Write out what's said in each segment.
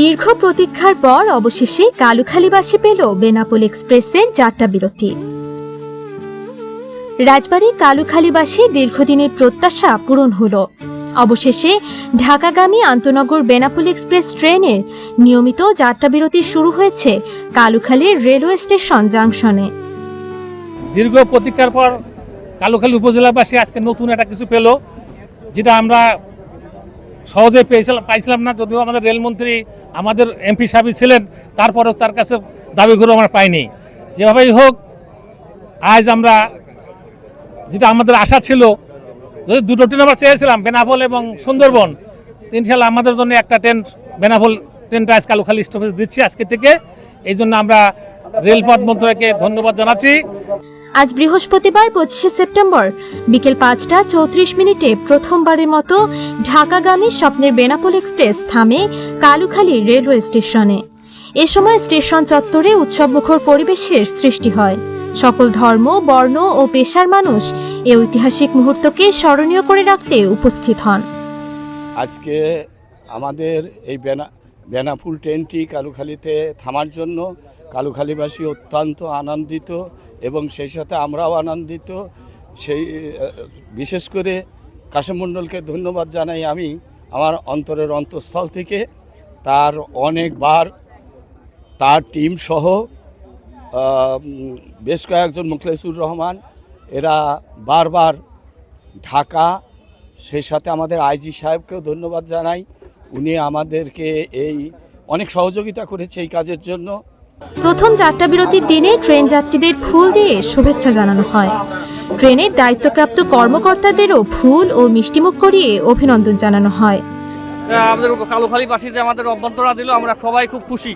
দীর্ঘ প্রতীক্ষার পর অবশেষে কালুখালীবাসী পেল বেনাপোল এক্সপ্রেসের যাত্রা বিরতি। রাজবাড়ী কালুখালীবাসী দীর্ঘদিনের প্রত্যাশা পূরণ হল। অবশেষে ঢাকাগামী আন্তনগর বেনাপোল এক্সপ্রেস ট্রেনের নিয়মিত যাত্রা বিরতি শুরু হয়েছে কালুখালীর রেলওয়ে স্টেশন জাংশনে। দীর্ঘ প্রতীক্ষার পর কালুখালী উপজেলাবাসী আজকে নতুন একটা কিছু পেল, যেটা আমরা সহজে পেয়েছিলাম পাইছিলাম না, যদিও আমাদের রেলমন্ত্রী আমাদের এমপি সাহেব ছিলেন, তারপরেও তার কাছে দাবিগুলো আমরা পাইনি। যেভাবেই হোক, আজ আমরা যেটা আমাদের আশা ছিল, যদি দুটো ট্রেন আমরা চেয়েছিলাম, বেনাপোল এবং সুন্দরবন ইনশাল্লাহ আমাদের জন্য একটা ট্রেন, বেনাপোল ট্রেনটা আজ কালুখালী স্টপেজ দিচ্ছি আজকে থেকে। এই জন্য আমরা রেলপথ মন্ত্রীকে ধন্যবাদ জানাচ্ছি। আজ বৃহস্পতিবার পঁচিশে সেপ্টেম্বর, বিকেল পাঁচটা চৌত্রিশ মিনিটে প্রথমবারের মতো ঢাকাগামী স্বপ্নের বেনাপোল এক্সপ্রেস থামে কালুখালী রেলওয়ে স্টেশনে। এ সময় স্টেশন চত্বরে উৎসবমুখর পরিবেশের সৃষ্টি হয়। সকল ধর্ম, বর্ণ ও পেশার মানুষ এ ঐতিহাসিক মুহূর্তকে স্মরণীয় করে রাখতে উপস্থিত হন। আজকে আমাদের এই বেনা বেনাফুল ট্রেনটি কালুখালীতে থামার জন্য কালুখালীবাসী অত্যন্ত আনন্দিত এবং সেই সাথে আমরাও আনন্দিত। সেই বিশেষ করে কাশেম মণ্ডলকে ধন্যবাদ জানাই আমি আমার অন্তরের অন্তঃস্থল থেকে। তার অনেকবার তার টিম সহ বেশ কয়েকজন মুখলেসুর রহমান, এরা বারবার ঢাকা, সেই সাথে আমাদের আইজি সাহেবকেও ধন্যবাদ জানাই। উনি আমাদেরকে এই অনেক সহযোগিতা করেছে এই কাজের জন্য। প্রথম যাত্রা বিরতির দিনে ট্রেন যাত্রীদের ফুল দিয়ে শুভেচ্ছা জানানো হয়। ট্রেনের দায়িত্বপ্রাপ্ত কর্মকর্তাদেরও ফুল ও মিষ্টিমুখ করিয়ে অভিনন্দন জানানো হয়। আহ, আমাদের কালুখালীবাসী যে আমাদের অভ্যন্তরা দিল আমরা সবাই খুব খুশি।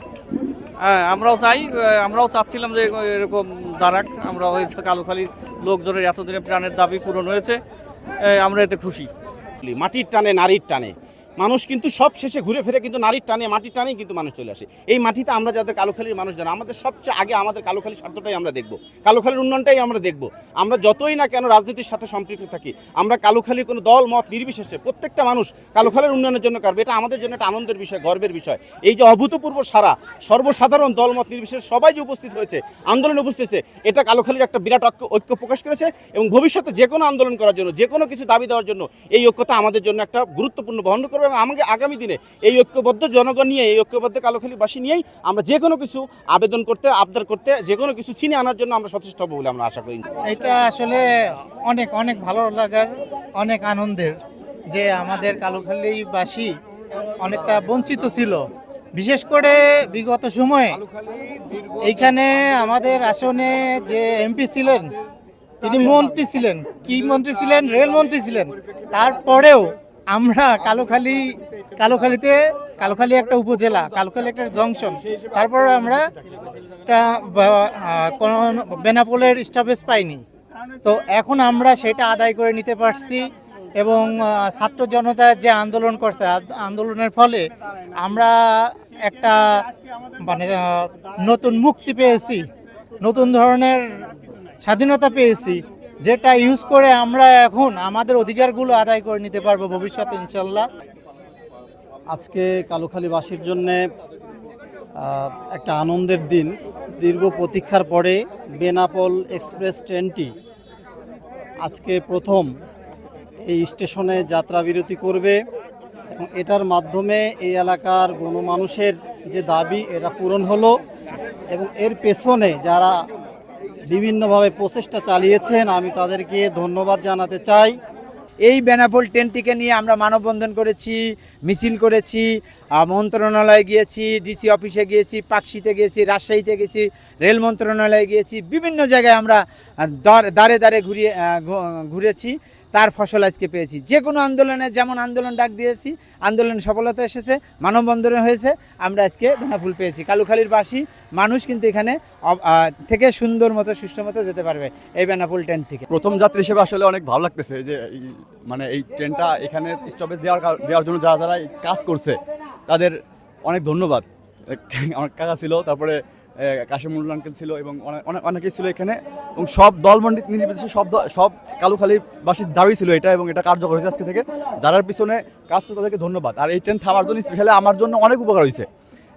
হ্যাঁ আমরাও চাই আমরাও চাচ্ছিলাম যে এরকম দাঁড়াক। আমরা হয়েছে কালুখালীর লোকজনের এতদিনের প্রাণের দাবি পূরণ হয়েছে। আমরা এতে খুশি। মাটির টানে নারীর টানে। মানুষ কিন্তু সব শেষে ঘুরে ফিরে কিন্তু নারীর টানে, মাটির টানেই কিন্তু মানুষ চলে আসে। এই মাটিতে আমরা যাদের কালোখালীর মানুষ যারা, আমাদের সবচেয়ে আগে আমাদের কালোখালী স্বার্থটাই আমরা দেখব। কালোখালীর উন্নয়নটাই আমরা দেখব। আমরা যতই না কেন রাজনীতির সাথে সম্পৃক্ত থাকি, আমরা কালোখালীর কোনো দল, মত নির্বিশেষে প্রত্যেকটা মানুষ কালোখালীর উন্নয়নের জন্য করবে। এটা আমাদের জন্য একটা আনন্দের বিষয়, গর্বের বিষয়। এই যে অভূতপূর্ব সারা, সর্বসাধারণ দলমত নির্বিশেষে সবাই যে উপস্থিত হয়েছে, আন্দোলন উপস্থিত হয়েছে, এটা কালোখালীর একটা বিরাট ঐক্য- ঐক্য প্রকাশ করেছে এবং ভবিষ্যতে যে কোনো আন্দোলন করার জন্য, যে কোনো কিছু দাবি দেওয়ার জন্য এই ঐক্যতা আমাদের জন্য একটা গুরুত্বপূর্ণ বহন করবে এবং আমাকে আগামী দিনে এই ঐক্যবদ্ধ জনগণ নিয়ে, এই ঐক্যবদ্ধ কালোখালীবাসী নিয়েই আমরা যে কোনো কিছু আবেদন করতে, আবদার করতে, যে কোনো কিছু ছিনিয়ে আনার জন্য আমরা সচেষ্ট হব বলে আমরা আশা করি। এটা আসলে অনেক অনেক ভালো লাগার, অনেক আনন্দের যে আমাদের কালুখালীবাসী অনেকটা বঞ্চিত ছিল। বিশেষ করে বিগত সময়ে এইখানে আমাদের আসনে যে এমপি ছিলেন, তিনি মন্ত্রী ছিলেন। কি মন্ত্রী ছিলেন? রেলমন্ত্রী ছিলেন। তারপরেও আমরা কালুখালী, কালুখালীতে, কালুখালী একটা উপজেলা, কালুখালী একটা জংশন। তারপরে আমরা একটা কোনো বেনাপোলের স্টপেজ পাইনি। তো এখন আমরা সেটা আদায় করে নিতে পারছি এবং ছাত্র জনতা যে আন্দোলন করছে আন্দোলনের ফলে আমরা একটা মানে নতুন মুক্তি পেয়েছি, নতুন ধরনের স্বাধীনতা পেয়েছি। যেটা ইউজ করে আমরা এখন আমাদের অধিকারগুলো আদায় করে নিতে পারব ভবিষ্যতে ইনশাল্লাহ আজকে কালুখালীবাসীর জন্যে একটা আনন্দের দিন। দীর্ঘ প্রতীক্ষার পরে বেনাপোল এক্সপ্রেস ট্রেনটি আজকে প্রথম এই স্টেশনে যাত্রা বিরতি করবে এবং এটার মাধ্যমে এই এলাকার গণমানুষের যে দাবি, এটা পূরণ হলো এবং এর পেছনে যারা বিভিন্নভাবে প্রচেষ্টা চালিয়েছেন, আমি তাদেরকে ধন্যবাদ জানাতে চাই। এই বেনাপোল ট্রেনটিকে নিয়ে আমরা মানববন্ধন করেছি, মিছিল করেছি মন্ত্রণালয়ে গিয়েছি ডিসি অফিসে গিয়েছি, পাকশিতে গিয়েছি, রাজশাহীতে গেছি রেল মন্ত্রণালয়ে গিয়েছি, বিভিন্ন জায়গায় আমরা দাঁড়ে দাঁড়ে ঘুরিয়ে ঘুরেছি। তার ফসল আজকে পেয়েছি। যে কোনো আন্দোলনে, যেমন আন্দোলন ডাক দিয়েছি, আন্দোলনে সফলতা এসেছে, মানববন্ধনে হয়েছে, আমরা আজকে বেনাফুল পেয়েছি। কালুখালীর বাসী মানুষ কিন্তু এখানে থেকে সুন্দর মতো, সুষ্ঠু মতো যেতে পারবে এই বেনাপুল ট্রেন থেকে। প্রথম যাত্রী হিসেবে আসলে অনেক ভালো লাগতেছে যে মানে এই ট্রেনটা এখানে স্টপেজ দেওয়ার দেওয়ার জন্য যারা যারা কাজ করছে, তাদের অনেক ধন্যবাদ। আমার কাকা ছিল, তারপরে কাশিমুল আঙ্কেল ছিল এবং অনেক অনেক অনেকেই ছিল এখানে এবং সব দলমন্ডি নির্বিশেষে সব সব কালুখালীবাসীর দাবি ছিল এটা এবং এটা কার্যকর হয়েছে আজকে থেকে। যারা পিছনে কাজ করতে তাদেরকে ধন্যবাদ। আর এই ট্রেন থামার জন্য স্পেশালি আমার জন্য অনেক উপকার হয়েছে।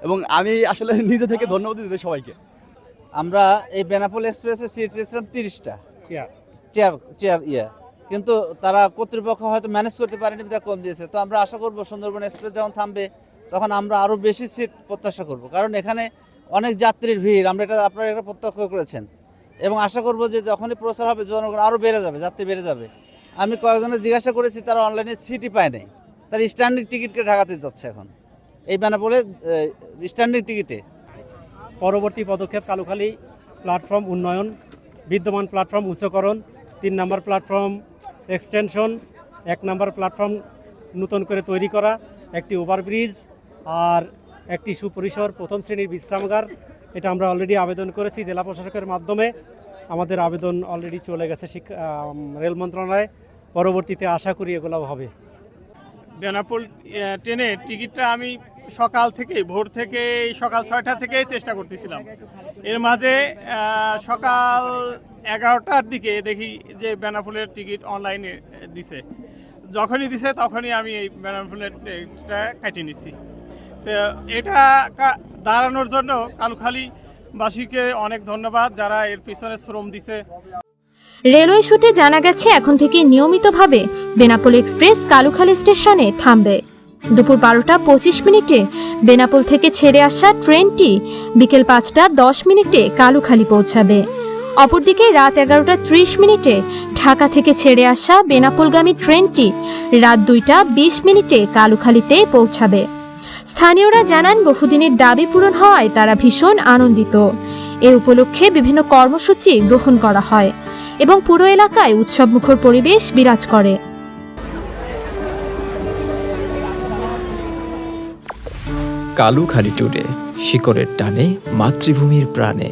এবং আমি আসলে নিজে থেকে ধন্যবাদ দিতে সবাইকে। আমরা এই বেনাপোল এক্সপ্রেসে সিট চেয়েছিলাম তিরিশটা। চেয়ার চেয়ার ইয়ে। কিন্তু তারা কর্তৃপক্ষ হয়তো ম্যানেজ করতে পারেনি বিধায় কম দিয়েছে। তো আমরা আশা করব সুন্দরবন এক্সপ্রেস যখন থামবে তখন আমরা আরও বেশি সিট প্রত্যাশা করব। কারণ এখানে অনেক যাত্রীর ভিড়, আমরা এটা আপনারা এটা প্রত্যক্ষ করেছেন। এবং আশা করব যে যখনই প্রচার হবে, জনগণ আরও বেড়ে যাবে, যাত্রী বেড়ে যাবে। আমি কয়েকজনের জিজ্ঞাসা করেছি, তারা অনলাইনে সিটি পায় নাই। তার স্ট্যান্ডিং টিকিটকে ঢাকাতে যাচ্ছে এখন। এই বেনাপোলে স্ট্যান্ডিং টিকিটে পরবর্তী পদক্ষেপ, কালুখালী প্ল্যাটফর্ম উন্নয়ন, বিদ্যমান প্ল্যাটফর্ম উচ্চকরণ, তিন নম্বর প্ল্যাটফর্ম এক্সটেনশন এক নম্বর প্ল্যাটফর্ম নতুন করে তৈরি করা, একটি ওভারব্রিজ আর একটি সুপরিসর প্রথম শ্রেণির বিশ্রামাগার। এটা আমরা অলরেডি আবেদন করেছি জেলা প্রশাসকের মাধ্যমে। আমাদের আবেদন অলরেডি চলে গেছে রেল মন্ত্রণালয়ে। পরবর্তীতে আশা করি এগুলো হবে। বেনাপোল ট্রেনের টিকিটটা আমি সকাল থেকে ভোর থেকে সকাল ছয়টা থেকেই চেষ্টা করতেছিলাম। এর মাঝে সকাল এগারোটার দিকে দেখি যে বেনাপোলের টিকিট অনলাইনে দিছে। যখনই দিছে তখনই আমি এই টিকিটটা কাটিয়ে নিছি এটা দাঁড়ানোর জন্য কালুখালীবাসীকে অনেক ধন্যবাদ যারা এর পিছনে শ্রম দিছে। রেলওয়ে সূত্রে জানা গেছে, এখন থেকে নিয়মিতভাবে বেনাপোল এক্সপ্রেস কালুখালী স্টেশনে থামবে। দুপুর বারোটা পঁচিশ মিনিটে বেনাপোল থেকে ছেড়ে আসা ট্রেনটি বিকেল পাঁচটা দশ মিনিটে কালুখালী পৌঁছাবে। অপরদিকে রাত এগারোটা ত্রিশ মিনিটে ঢাকা থেকে ছেড়ে আসা বেনাপোলগামী ট্রেনটি রাত দুইটা বিশ মিনিটে কালুখালীতে পৌঁছাবে। স্থানীয়রা জানান, বহুদিনের দাবি পূরণ হওয়ায় তারা ভীষণ আনন্দিত। এ উপলক্ষে বিভিন্ন কর্মসূচি গ্রহণ করা হয় এবং পুরো এলাকায় উৎসবমুখর পরিবেশ বিরাজ করে। কালুখালী টুরে শিকড়ের টানে, মাতৃভূমির প্রাণে।